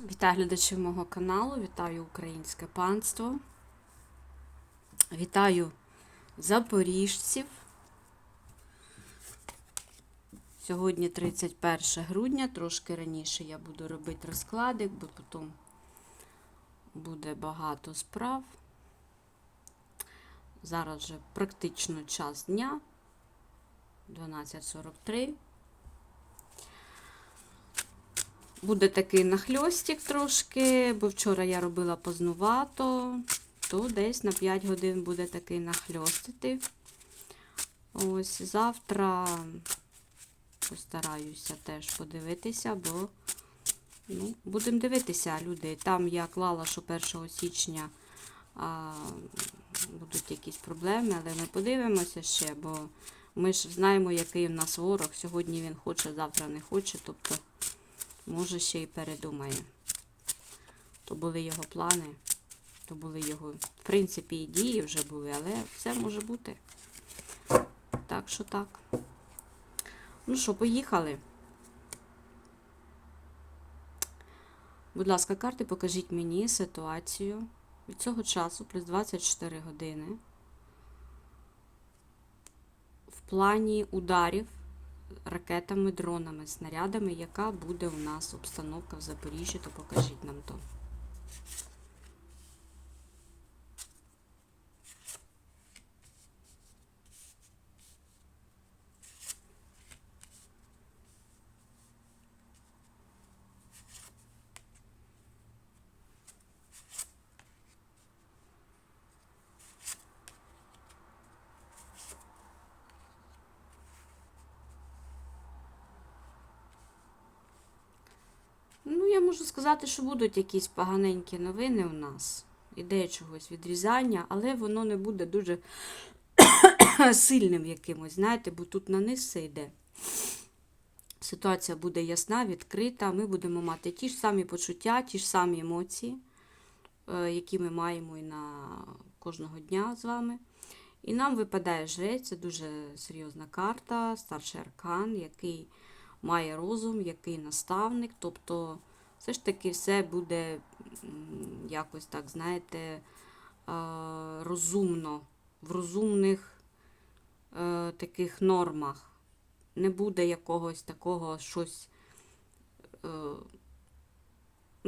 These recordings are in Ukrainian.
Вітаю глядачів мого каналу, вітаю українське панство, вітаю запоріжців. Сьогодні 31 грудня, трошки раніше я буду робити розкладик, бо потім буде багато справ. Зараз вже практично час дня, 12.43. Буде такий нахльостик трошки, бо вчора я робила познувато, то десь на 5 годин буде такий нахльостити. Ось завтра постараюся теж подивитися, бо ну, будемо дивитися, люди. Там я клала, що 1 січня а, будуть якісь проблеми, але ми подивимося ще, бо ми ж знаємо, який у нас ворог. Сьогодні він хоче, завтра не хоче. тобто може ще й передумає. То були його плани, то були його, в принципі, і дії вже були, але все може бути. Так що так. Ну що, поїхали. Будь ласка, карти, покажіть мені ситуацію від цього часу, плюс 24 години. В плані ударів ракетами, дронами, снарядами, яка буде у нас обстановка в Запоріжжі, то покажіть нам то. Ну, я можу сказати, що будуть якісь поганенькі новини у нас. Ідея чогось відрізання, але воно не буде дуже сильним якимось, знаєте, бо тут на низ все йде. Ситуація буде ясна, відкрита. Ми будемо мати ті ж самі почуття, ті ж самі емоції, е, які ми маємо і на кожного дня з вами. І нам випадає жрець, це дуже серйозна карта, старший аркан, який має розум, який наставник. Тобто, все ж таки все буде якось так, знаєте, е, розумно, в розумних е, таких нормах. Не буде якогось такого щось. е,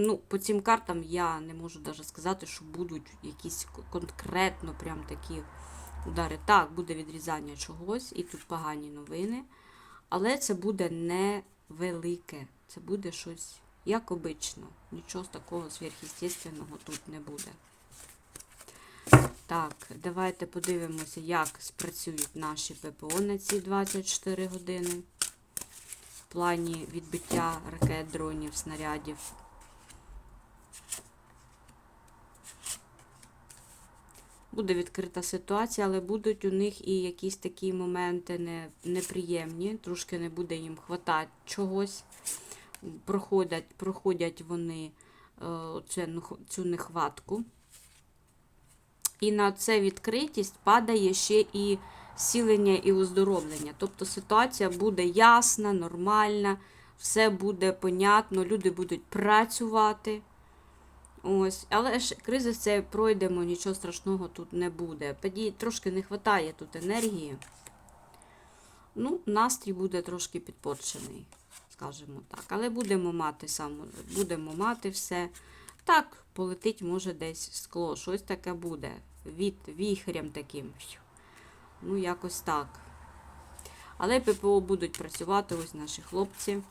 Ну, по цим картам я не можу навіть сказати, що будуть якісь конкретно прям такі удари. Так, буде відрізання чогось, і тут погані новини. Але це буде невелике. Це буде щось як обично. Нічого такого сверхъестественного тут не буде. Так, давайте подивимося, як спрацюють наші ППО на ці 24 години. В плані відбиття ракет, дронів, снарядів. Буде відкрита ситуація, але будуть у них і якісь такі моменти не, неприємні, трошки не буде їм хватати чогось. Проходять, проходять вони е, цю нехватку. І на це відкритість падає ще і зцілення і оздоровлення. Тобто ситуація буде ясна, нормальна, все буде понятно, люди будуть працювати. Ось, але ж кризи це пройдемо, нічого страшного тут не буде. Тоді трошки не вистачає тут енергії. Ну, настрій буде трошки підпорчений, скажімо так. Але будемо мати само, будемо мати все. Так, полетить, може, десь скло, щось таке буде. Від віхрям таким. Ну, якось так. Але ППО будуть працювати, ось наші хлопці.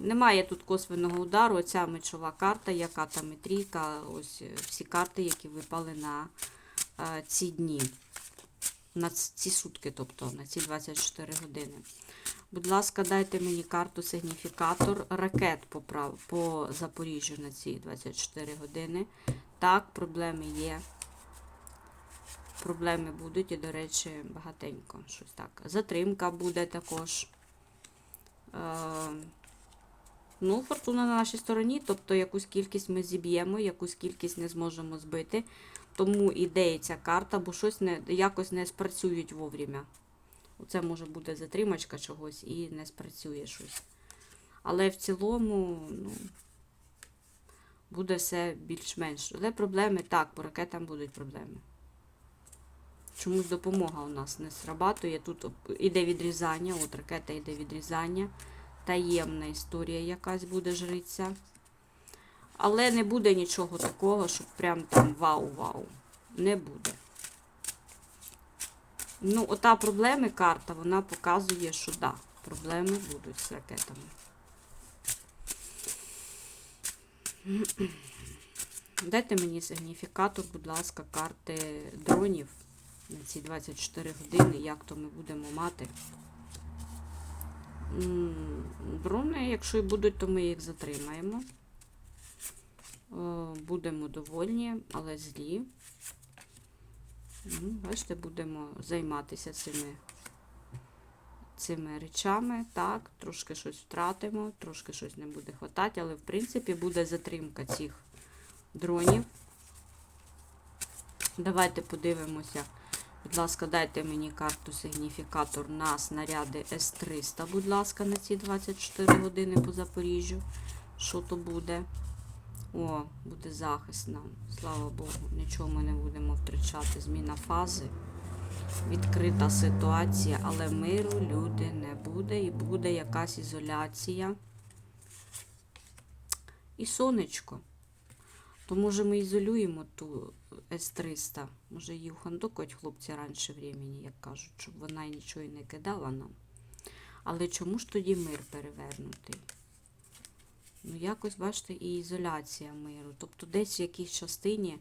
Немає тут косвеного удару. Оця мечова карта, яка там і трійка, ось е, всі карти, які випали на е, ці дні, на ці сутки, тобто на ці 24 години. Будь ласка, дайте мені карту сигніфікатор ракет по, прав... по Запоріжжю на ці 24 години. Так, проблеми є. Проблеми будуть, і, до речі, багатенько. Щось так. Затримка буде також. Е, Ну, фортуна на нашій стороні, тобто якусь кількість ми зіб'ємо, якусь кількість не зможемо збити. Тому ідея ця карта, бо щось не, якось не спрацюють вовремя. Оце може бути затримачка чогось і не спрацює щось. Але в цілому, ну, буде все більш-менш. Але проблеми так, по ракетам будуть проблеми. Чомусь допомога у нас не срабатує. Тут іде відрізання, от ракета йде відрізання. Таємна історія якась буде жриця. Але не буде нічого такого, щоб прям там вау-вау. Не буде. Ну, ота проблеми карта, вона показує, що да, проблеми будуть з ракетами. Дайте мені сигніфікатор, будь ласка, карти дронів на ці 24 години, як то ми будемо мати. Дрони, якщо і будуть, то ми їх затримаємо. Е, Будемо довольні, але злі. Ну, бачите, будемо займатися цими, цими речами. Так, трошки щось втратимо, трошки щось не буде хватати, але в принципі буде затримка цих дронів. Давайте подивимося. Будь ласка, дайте мені карту сигніфікатор на снаряди С-300, будь ласка, на ці 24 години по Запоріжжю. Що то буде? О, буде захист нам. Слава Богу, нічого ми не будемо втрачати. Зміна фази. Відкрита ситуація, але миру люди не буде. І буде якась ізоляція. І сонечко. То може ми ізолюємо ту С-300. Може її ухандокать хлопці раніше времени, як кажуть, щоб вона нічого і не кидала нам. Але чому ж тоді мир перевернутий? Ну, якось, бачите, і ізоляція миру. Тобто десь в якійсь частині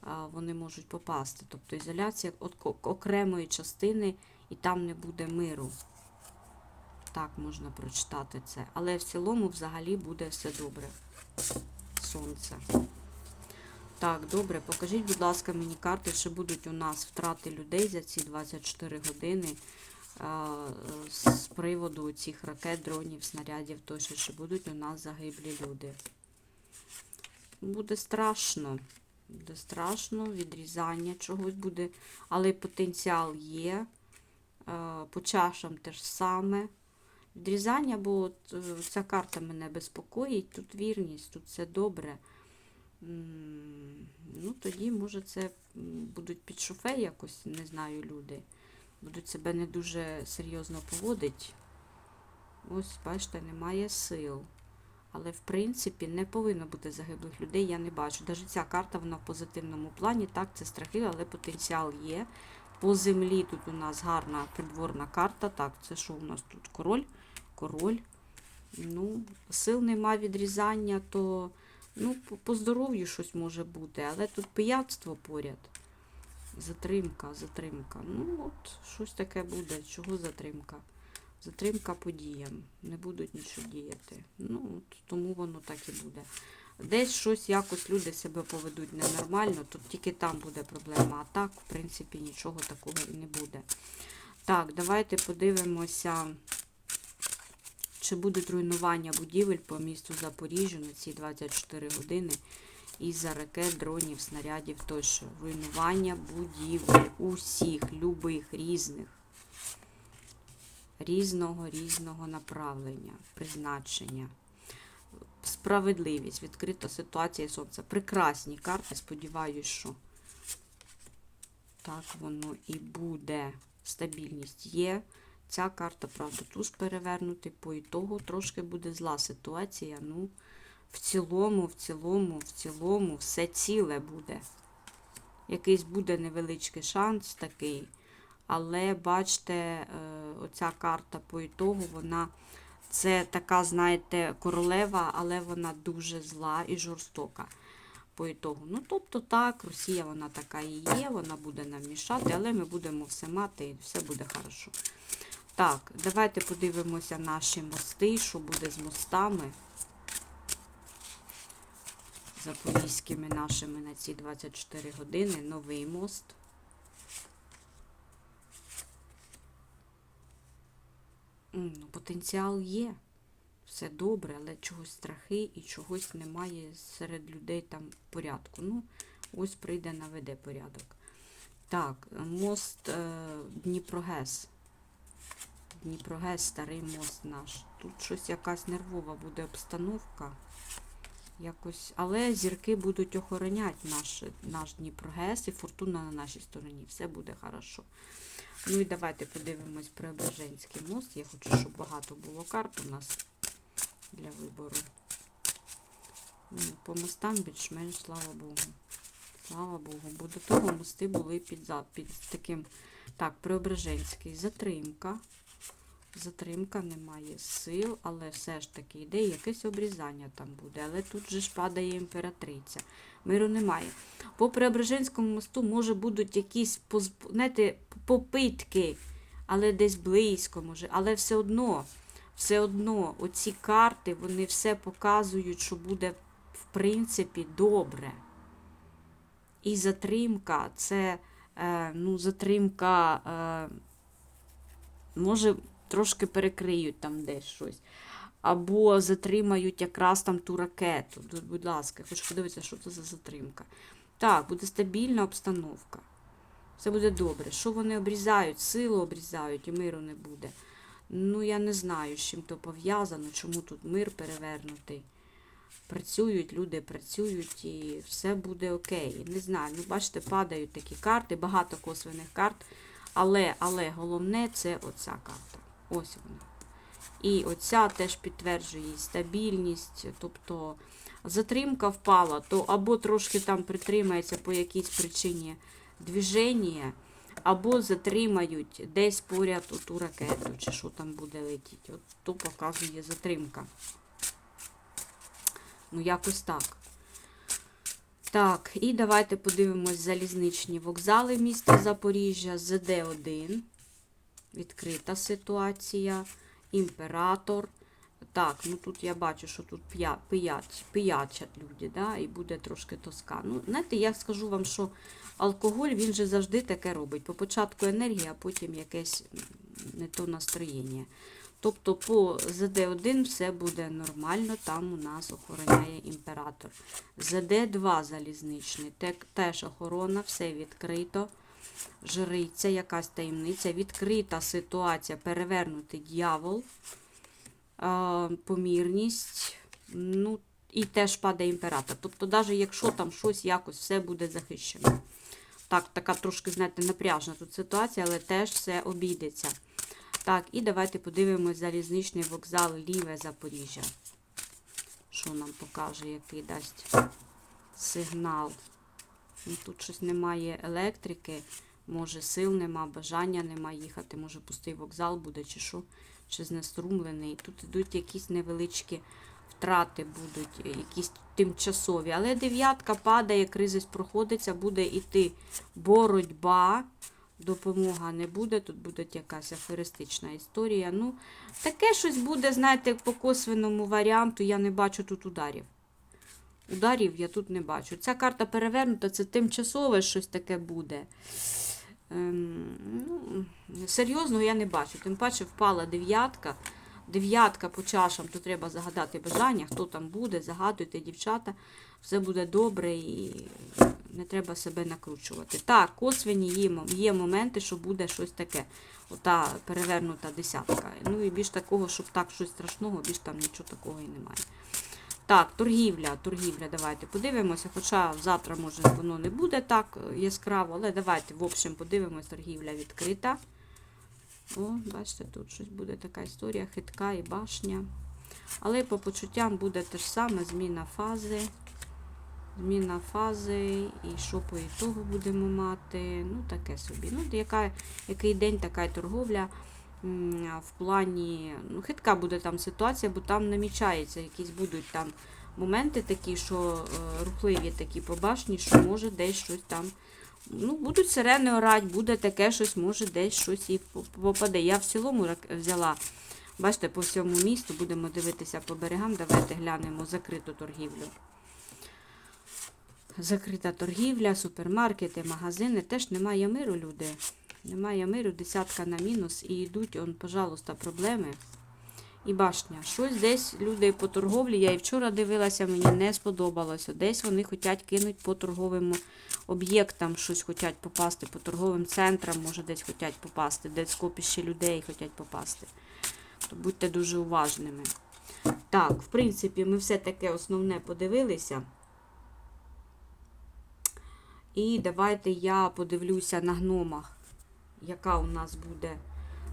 а, вони можуть попасти. Тобто ізоляція окремої частини і там не буде миру. Так можна прочитати це. Але в цілому взагалі буде все добре. Сонце. Так, добре, покажіть, будь ласка, мені карти, чи будуть у нас втрати людей за ці 24 години з приводу цих ракет, дронів, снарядів, тощо, чи будуть у нас загиблі люди. Буде страшно. Буде страшно, відрізання чогось буде, але потенціал є. По чашам теж саме. Відрізання, бо от е, ця карта мене безпокоїть, тут вірність, тут все добре. Ну, тоді, може, це будуть під шофе якось, не знаю, люди. Будуть себе не дуже серйозно поводити. Ось, бачите, немає сил. Але, в принципі, не повинно бути загиблих людей, я не бачу. Навіть ця карта, вона в позитивному плані. Так, це страхи, але потенціал є. По землі тут у нас гарна придворна карта. Так, це що у нас тут? Король? Король. Ну, сил нема відрізання, то ну, по здоров'ю щось може бути, але тут пияцтво поряд. Затримка, затримка. Ну, от, щось таке буде. Чого затримка? Затримка по діям. Не будуть нічого діяти. Ну, от, тому воно так і буде. Десь щось якось люди себе поведуть ненормально, тут тільки там буде проблема. А так, в принципі, нічого такого і не буде. Так, давайте подивимося, чи будуть руйнування будівель по місту Запоріжжя на ці 24 години із-за ракет, дронів, снарядів тощо. Руйнування будівель усіх, любих, різних. Різного, різного направлення, призначення. Справедливість, відкрита ситуація сонця. Прекрасні карти. Сподіваюсь, що так воно і буде. Стабільність є. Ця карта, правда, туз перевернутий. По ітогу трошки буде зла ситуація. Ну, в цілому, в цілому, в цілому, все ціле буде. Якийсь буде невеличкий шанс такий. Але бачите, е, оця карта по ітогу, вона це така, знаєте, королева, але вона дуже зла і жорстока по ітогу. Ну, тобто так, Росія вона така і є, вона буде нам мішати, але ми будемо все мати і все буде хорошо. Так, давайте подивимося наші мости, що буде з мостами. Запорізькими нашими на ці 24 години. Новий мост. Ну, потенціал є. Все добре, але чогось страхи і чогось немає серед людей там порядку. Ну, ось прийде, наведе порядок. Так, мост е, Дніпрогес. Дніпрогес, старий мост наш. Тут щось якась нервова буде обстановка. Якось, але зірки будуть охороняти наш, наш Дніпрогес і фортуна на нашій стороні. Все буде хорошо. Ну і давайте подивимось Преображенський мост. Я хочу, щоб багато було карт у нас для вибору. Ну, По мостам більш-менш, слава Богу. Слава Богу. Бо до того мости були під, під таким. Так, Преображенський. Затримка. Затримка немає сил, але все ж таки йде якесь обрізання там буде. Але тут же ж падає імператриця. Миру немає. По Преображенському мосту, може, будуть якісь знаєте, попитки, але десь близько, може. Але все одно, все одно, оці карти, вони все показують, що буде, в принципі, добре. І затримка це е, ну, затримка, е, може, трошки перекриють там десь щось. Або затримають якраз там ту ракету. Будь ласка, хочу подивитися, що це за затримка. Так, буде стабільна обстановка. Все буде добре. Що вони обрізають? Силу обрізають і миру не буде. Ну, я не знаю, з чим то пов'язано, чому тут мир перевернутий. Працюють, люди працюють і все буде окей. Не знаю. Ну, бачите, падають такі карти, багато косвених карт. Але, але головне це оця карта. Ось вона. І оця теж підтверджує її стабільність, тобто затримка впала, то або трошки там притримається по якійсь причині движення, або затримають десь поряд ту ракету, чи що там буде летіти. От то показує затримка. Ну, якось так. Так, і давайте подивимось залізничні вокзали міста Запоріжжя, ЗД1. Відкрита ситуація. Імператор. Так, ну тут я бачу, що тут п'я- пиячать люди, да, і буде трошки тоска. Ну, знаєте, я скажу вам, що алкоголь, він же завжди таке робить. По початку енергія, а потім якесь не то настроєння. Тобто по ЗД1 все буде нормально, там у нас охороняє імператор. ЗД2 залізничний, теж охорона, все відкрито. Жриця, якась таємниця, відкрита ситуація, перевернутий дьявол, помірність, ну, і теж падає імператор. Тобто, навіть якщо там щось якось все буде захищено. Так, така трошки, знаєте, напряжна тут ситуація, але теж все обійдеться. Так, і давайте подивимось залізничний вокзал Ліве Запоріжжя. Що нам покаже, який дасть сигнал. Ну, Тут щось немає електрики, може сил нема, бажання нема їхати, може пустий вокзал буде, чи що, чи знеструмлений. Тут йдуть якісь невеличкі втрати будуть, якісь тимчасові. Але дев'ятка падає, кризис проходиться, буде йти боротьба. Допомога не буде, тут буде якась аферистична історія. Ну, таке щось буде, знаєте, по косвенному варіанту, я не бачу тут ударів. Ударів я тут не бачу. Ця карта перевернута, це тимчасове щось таке буде. Ем, ну, серйозного я не бачу. Тим паче впала дев'ятка. Дев'ятка по чашам, то треба загадати бажання, хто там буде, загадуйте, дівчата, все буде добре і не треба себе накручувати. Так, косвені є, є моменти, що буде щось таке. Ота перевернута десятка. Ну і більш такого, щоб так щось страшного, більш там нічого такого і немає. Так, торгівля, торгівля, давайте подивимося. Хоча завтра, може, воно не буде так е, яскраво, але давайте, в общем, подивимось, торгівля відкрита. О, бачите, тут щось буде така історія, хитка і башня. Але по почуттям буде те ж саме, зміна фази. Зміна фази, і що по ітогу будемо мати. Ну, таке собі. Ну, яка, який день, така й торговля. В плані, ну, хитка буде там ситуація, бо там намічається, якісь будуть там моменти такі, що е, рухливі такі по башні, що може десь щось там. Ну, будуть сирени орать, буде таке щось, може десь щось і попаде. Я в цілому взяла, бачите, по всьому місту, будемо дивитися по берегам, давайте глянемо закриту торгівлю. Закрита торгівля, супермаркети, магазини. Теж немає миру, люди. Немає миру, десятка на мінус і йдуть, он, пожалуйста, проблеми. І башня. Щось десь люди по торговлі. Я і вчора дивилася, мені не сподобалося. Десь вони хочуть кинути по торговим об'єктам, щось хочуть попасти, по торговим центрам, може, десь хочуть попасти, десь скопіще людей хочуть попасти. То будьте дуже уважними. Так, в принципі, ми все таке основне подивилися. І давайте я подивлюся на гномах, яка у нас буде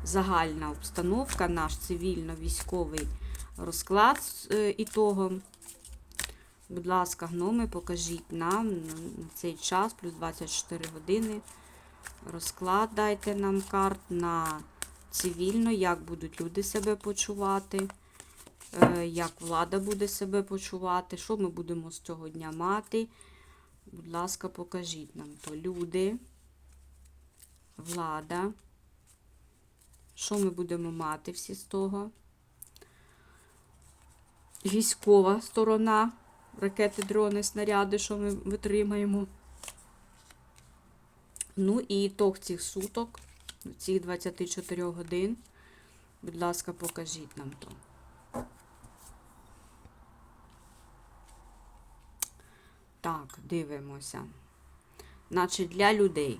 загальна обстановка, наш цивільно-військовий розклад з е, ітогом. Будь ласка, гноми, покажіть нам на цей час, плюс 24 години. Розклад дайте нам карт на цивільно, як будуть люди себе почувати, е, як влада буде себе почувати, що ми будемо з цього дня мати. Будь ласка, покажіть нам то люди, влада. Що ми будемо мати всі з того? Військова сторона, ракети, дрони, снаряди, що ми витримаємо. Ну і ітог цих суток, цих 24 годин. Будь ласка, покажіть нам то. Так, дивимося. Значить, для людей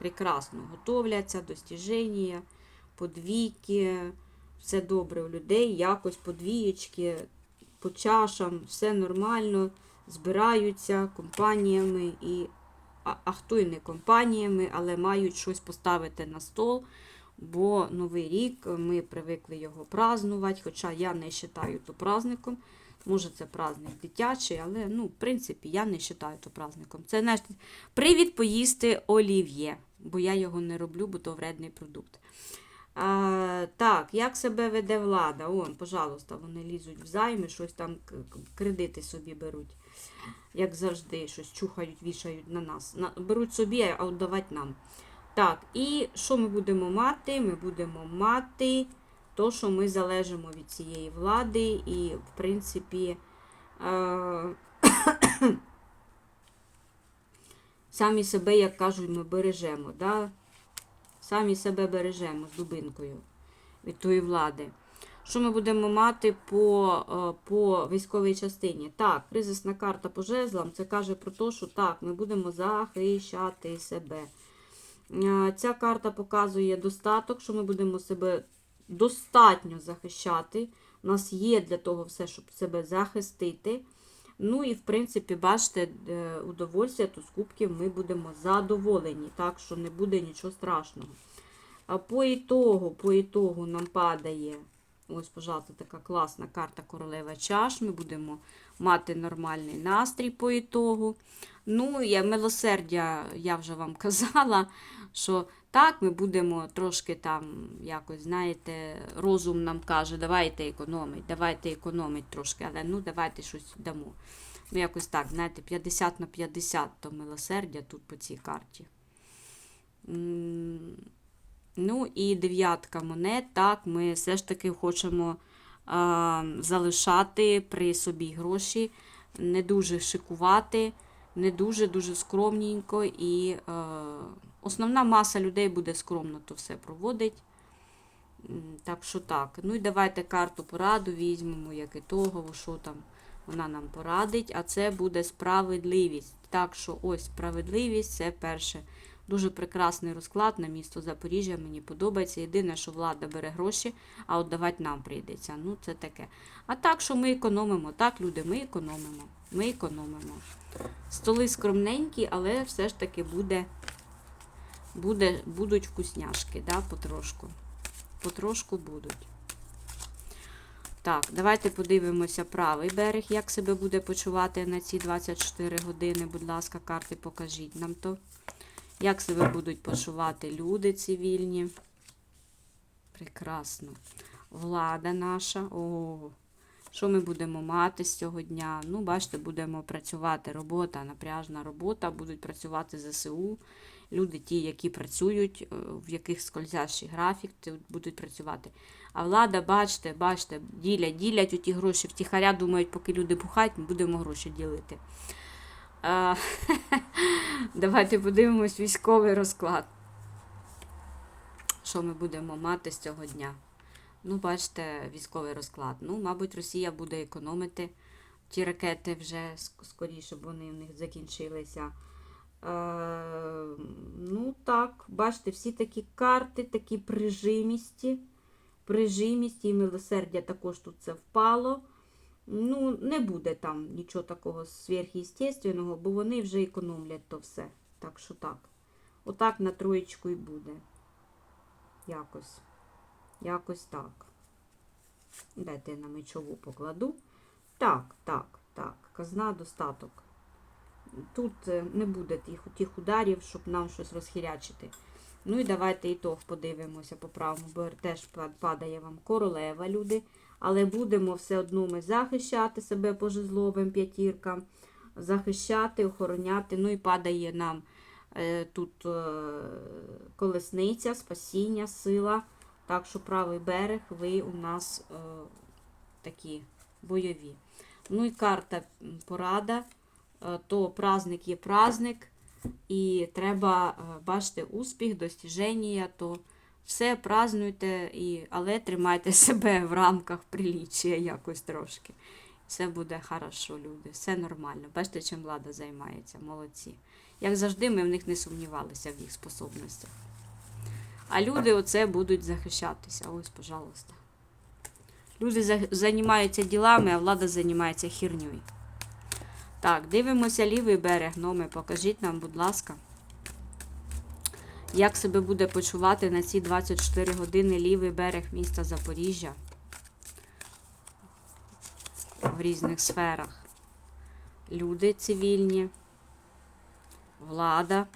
прекрасно готовляться, достіження, подвійки, все добре у людей, якось подвієчки, по чашам, все нормально, збираються компаніями і а, а хто і не компаніями, але мають щось поставити на стол. Бо Новий рік ми привикли його празднувати, хоча я не вважаю то праздником. Може, це праздник дитячий, але ну, в принципі я не вважаю то праздником. Це знаєш, привід поїсти олів'є, бо я його не роблю, бо то вредний продукт. А, так, як себе веде влада? Он, пожалуйста, вони лізуть в займи, щось там кредити собі беруть. Як завжди, щось чухають, вішають на нас. На, беруть собі, а віддавати нам. Так, і що ми будемо мати? Ми будемо мати то, що ми залежимо від цієї влади, і, в принципі, е- самі себе, як кажуть, ми бережемо. Да? Самі себе бережемо з дубинкою від тої влади. Що ми будемо мати по, е, по військовій частині? Так, кризисна карта по жезлам, це каже про те, що так, ми будемо захищати себе. Е, Ця карта показує достаток, що ми будемо себе достатньо захищати. У нас є для того все, щоб себе захистити. Ну і, в принципі, бачите, е, удовольствия, то з кубків ми будемо задоволені, так що не буде нічого страшного. А по ітогу, по ітогу нам падає, ось, пожалуйста, така класна карта королева чаш. Ми будемо мати нормальний настрій по ітогу. Ну, я милосердя, я вже вам казала, що так, ми будемо трошки там, якось, знаєте, розум нам каже, давайте економить, давайте економить трошки, але ну давайте щось дамо. Ну, якось так, знаєте, 50 на 50 то милосердя тут по цій карті. Ну і дев'ятка монет, так, ми все ж таки хочемо а, залишати при собі гроші, не дуже шикувати, не дуже-дуже скромненько. І е, основна маса людей буде скромно то все проводить. Так що так. Ну і давайте карту пораду візьмемо, як ітогово, що там вона нам порадить. А це буде справедливість. Так що ось справедливість це перше. Дуже прекрасний розклад на місто Запоріжжя. Мені подобається. Єдине, що влада бере гроші, а от давати нам прийдеться. Ну, це таке. А так, що ми економимо. Так, люди, ми економимо. Ми економимо. Столи скромненькі, але все ж таки буде, буде, будуть вкусняшки, да, потрошку. Потрошку будуть. Так, давайте подивимося правий берег, як себе буде почувати на ці 24 години. Будь ласка, карти покажіть нам то. Як себе будуть почувати люди цивільні? Прекрасно. Влада наша. О, що ми будемо мати з цього дня? Ну, бачите, будемо працювати. Робота, напряжна робота, будуть працювати ЗСУ. Люди, ті, які працюють, е, в яких скользящий графік, будуть працювати. А влада, бачите, бачите, ділять, ділять ті гроші втіхаря, думають, поки люди бухають, ми будемо гроші ділити. А, Давайте подивимось військовий розклад. Що ми будемо мати з цього дня? Ну, бачите, військовий розклад. Ну, мабуть, Росія буде економити ті ракети вже скоріше, бо вони в них закінчилися. Е, ну, так, бачите, всі такі карти, такі прижимісті. прижимість і милосердя також тут це впало. Ну, не буде там нічого такого сверхъестественного, бо вони вже економлять то все. Так що так. Отак на троєчку і буде. Якось. Якось так. Дайте я на мечову покладу. Так, так, так. Казна достаток. Тут е, не буде тих, тих ударів, щоб нам щось розхірячити. Ну і давайте ітог подивимося по правому, бо теж падає вам королева, люди. Але будемо все одно ми захищати себе по жезловим п'ятіркам, захищати, охороняти. Ну і падає нам е, тут е, колесниця, спасіння, сила. Так що правий берег, ви у нас е, такі бойові. Ну і карта порада. Е, То праздник є праздник, і треба е, бачити успіх, достіження, то все празднуйте, і, але тримайте себе в рамках приліччя якось трошки. Все буде хорошо, люди, все нормально. Бачите, чим влада займається, молодці. Як завжди, ми в них не сумнівалися в їх способностях. А люди оце будуть захищатися. Ось, пожалуйста. Люди займаються ділами, а влада займається херньою. Так, дивимося лівий берег. Номи, покажіть нам, будь ласка. Як себе буде почувати на ці 24 години лівий берег міста Запоріжжя в різних сферах? Люди цивільні, влада.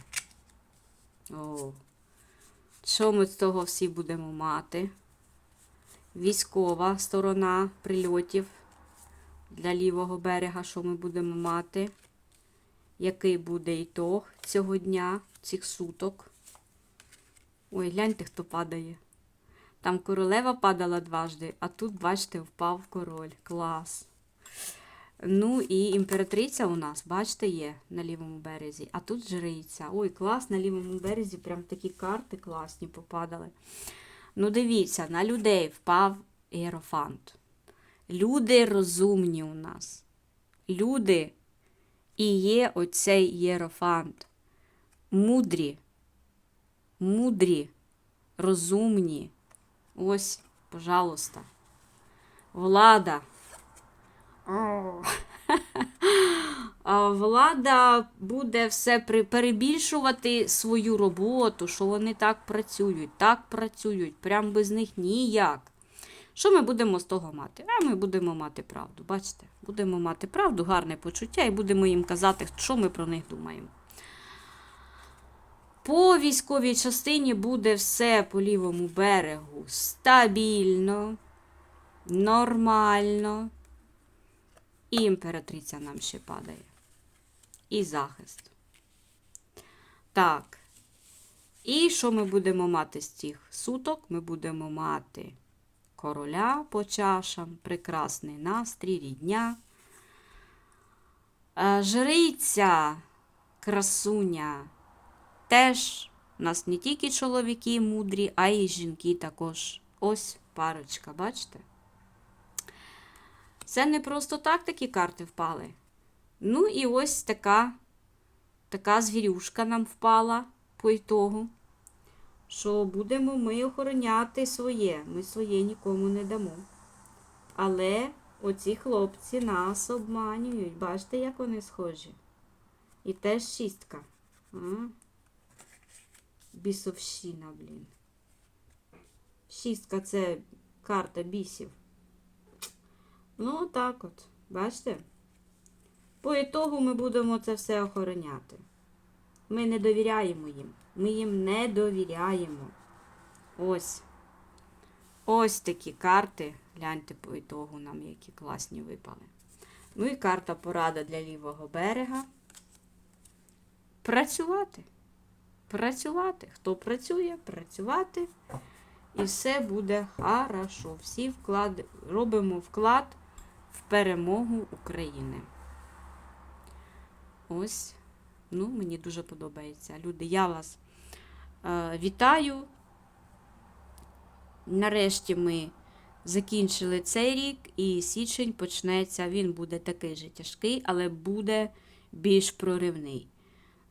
О, що ми з того всі будемо мати? Військова сторона прильотів для лівого берега, що ми будемо мати? Який буде ітог цього дня, цих суток? Ой, гляньте, хто падає. Там королева падала дважди, а тут, бачите, впав король. Клас. Ну і імператриця у нас, бачите, є на лівому березі. А тут жриця. Ой, клас, на лівому березі прям такі карти класні попадали. Ну, дивіться, на людей впав іерофант. Люди розумні у нас. Люди і є оцей єрофант. Мудрі, мудрі, розумні. Ось, пожалуйста. Влада. Влада буде все перебільшувати свою роботу, що вони так працюють, так працюють, прям без них ніяк. Що ми будемо з того мати? А ми будемо мати правду. Бачите? Будемо мати правду, гарне почуття, і будемо їм казати, що ми про них думаємо. По військовій частині буде все по лівому берегу стабільно, нормально. І імператриця нам ще падає. І захист. Так. І що ми будемо мати з цих суток? Ми будемо мати короля по чашам, прекрасний настрій, рідня. Е, Жриця, красуня. Теж у нас не тільки чоловіки мудрі, а й жінки також. Ось парочка, бачите? Це не просто так такі карти впали. Ну і ось така, така звірюшка нам впала по ітогу. Що будемо ми охороняти своє. Ми своє нікому не дамо. Але оці хлопці нас обманюють. Бачите, як вони схожі? І теж шістка. А? Бісовщина, блін. Шістка це карта бісів. Ну, так от, бачите? По ітогу ми будемо це все охороняти. Ми не довіряємо їм. Ми їм не довіряємо. Ось. Ось такі карти. Гляньте по ітогу нам, які класні випали. Ну і карта порада для лівого берега. Працювати. Працювати. Хто працює, працювати. І все буде хорошо. Всі вклад... робимо вклад в перемогу України. Ось. Ну, мені дуже подобається. Люди, я вас е, вітаю. Нарешті ми закінчили цей рік, і січень почнеться. Він буде такий же тяжкий, але буде більш проривний.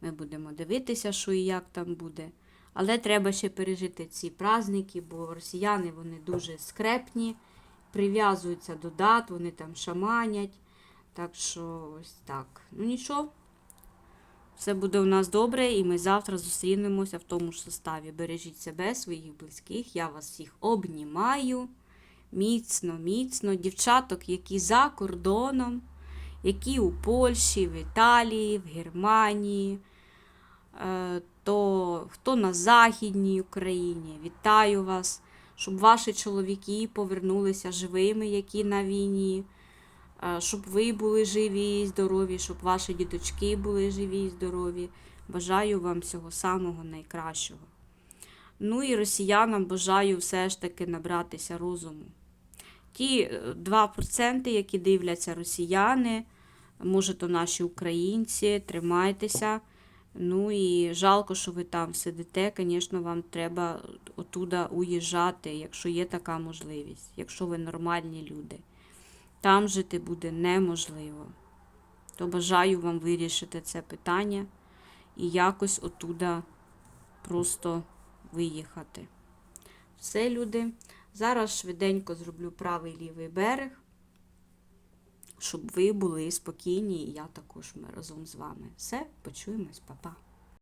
Ми будемо дивитися, що і як там буде. Але треба ще пережити ці праздники, бо росіяни вони дуже скрепні, прив'язуються до дат, вони там шаманять. Так що ось так. Ну нічого. Все буде у нас добре, і ми завтра зустрінемося в тому ж составі. Бережіть себе, своїх близьких. Я вас всіх обнімаю. Міцно, міцно. Дівчаток, які за кордоном, які у Польщі, в Італії, в Германії, е, то хто на Західній Україні. Вітаю вас, щоб ваші чоловіки повернулися живими, які на війні. Е, Щоб ви були живі і здорові, щоб ваші діточки були живі і здорові. Бажаю вам всього самого найкращого. Ну і росіянам бажаю все ж таки набратися розуму. Ті е, 2%, які дивляться росіяни, може, то наші українці, тримайтеся. Ну і жалко, що ви там сидите. Звісно, вам треба отуда уїжджати, якщо є така можливість, якщо ви нормальні люди. Там жити буде неможливо. То бажаю вам вирішити це питання і якось отуда просто виїхати. Все, люди. Зараз швиденько зроблю правий лівий берег, щоб ви були спокійні, і я також ми разом з вами. Все, почуємось, па-па.